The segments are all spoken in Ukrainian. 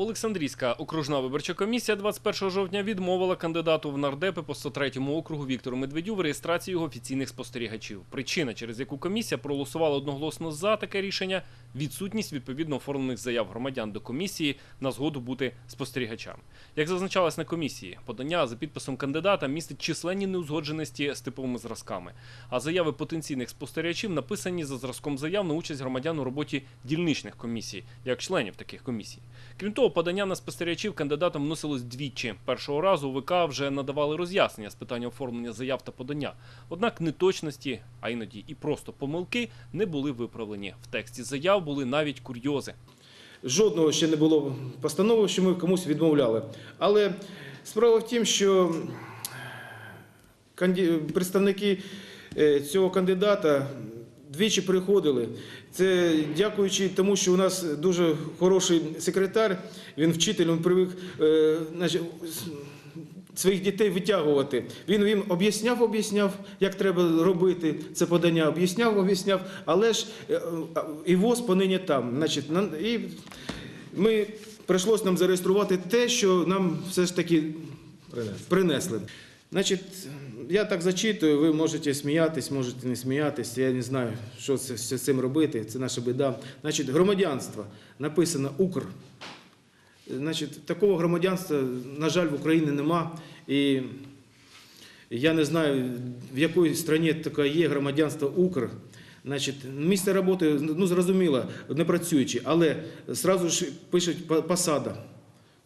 Олександрійська окружна виборча комісія 21 жовтня відмовила кандидату в нардепи по 103 округу Віктору Медведю в реєстрації його офіційних спостерігачів. Причина, через яку комісія проголосувала одноголосно за таке рішення – відсутність відповідно оформлених заяв громадян до комісії на згоду бути спостерігачами. Як зазначалось на комісії, подання за підписом кандидата містить численні неузгодженості з типовими зразками, а заяви потенційних спостерігачів написані за зразком заяв на участь громадян у роботі дільничних комісій, як членів таких комісій. Крім того, подання на спостерігачів кандидатам вносилось двічі. Першого разу УВК вже надавали роз'яснення з питання оформлення заяв та подання. Однак неточності, а іноді і просто помилки не були виправлені. В тексті заяв були навіть курйози. Жодного ще не було постанови, що ми комусь відмовляли. Але справа в тім, що представники е, цього кандидата двічі приходили. Це дякуючи тому, що у нас дуже хороший секретар, він вчитель, він привик е, своїх дітей витягувати. Він їм об'ясняв, об'ясняв, як треба робити це подання, об'ясняв, об'ясняв, але ж е, і ВОЗ понині там. Значить, і ми прийшлось нам зареєструвати те, що нам все ж таки принесли. Значить, я так зачитую, ви можете сміятись, можете не сміятись, я не знаю, що з цим робити, це наша біда. Значить, громадянство написано Укр. Значить, такого громадянства, на жаль, в Україні нема. І я не знаю, в якій країні таке є громадянство Укр. Значить, місце роботи, ну зрозуміло, не працюючи, але зразу ж пишуть «по- посада.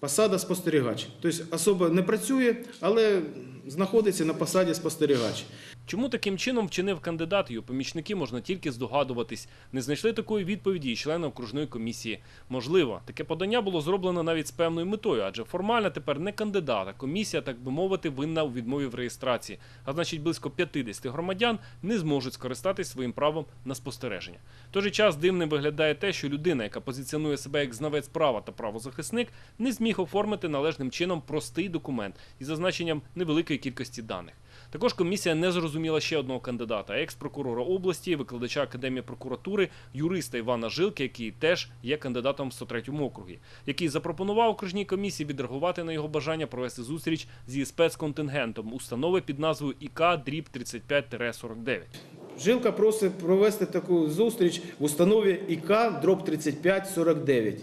Посада спостерігач. Тобто особа не працює, але знаходиться на посаді спостерігач. Чому таким чином вчинив кандидат? Його помічники можна тільки здогадуватись. Не знайшли такої відповіді і члени окружної комісії. Можливо, таке подання було зроблено навіть з певною метою, адже формально тепер не кандидат, а комісія, так би мовити, винна у відмові в реєстрації. А значить, близько 50 громадян не зможуть скористатись своїм правом на спостереження. В той же час дивним виглядає те, що людина, яка позиціонує себе як знавець права та правозахисник, не зміг оформити належним чином простий документ із зазначенням невеликої кількості даних. Також комісія не зрозуміла ще одного кандидата екс-прокурора області, викладача академії прокуратури, юриста Івана Жилки, який теж є кандидатом в 103-му округі, який запропонував окружній комісії відреагувати на його бажання провести зустріч зі спецконтингентом установи під назвою ІК дріб 35-49. Жилка просить провести таку зустріч в установі ІК дроб 3549.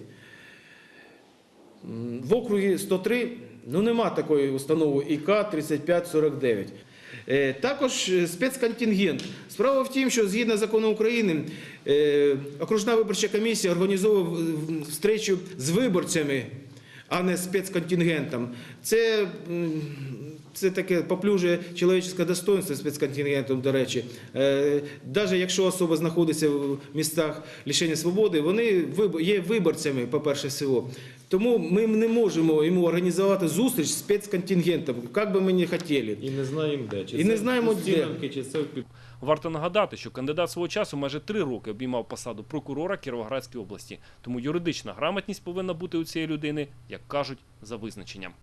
М, В округі 103 ну, нема такої установи ІК 3549. Е, Також е, спецконтингент. Справа в тім, що згідно закону України, е, окружна виборча комісія в- встречу з виборцями, а не спецконтингентом. Це це таке поплюжує чоловіче достоинство спецконтингентом, до речі. Навіть якщо особа знаходиться в містах лишення свободи, вони є виборцями, по-перше всього. Тому ми не можемо йому організувати зустріч з спецконтингентом, як би ми не хотіли. І не знаємо де. Чи І не знаємо, де. Чи це. Варто нагадати, що кандидат свого часу майже три роки обіймав посаду прокурора Кіровоградської області, тому юридична грамотність повинна бути у цієї людини, як кажуть, за визначенням.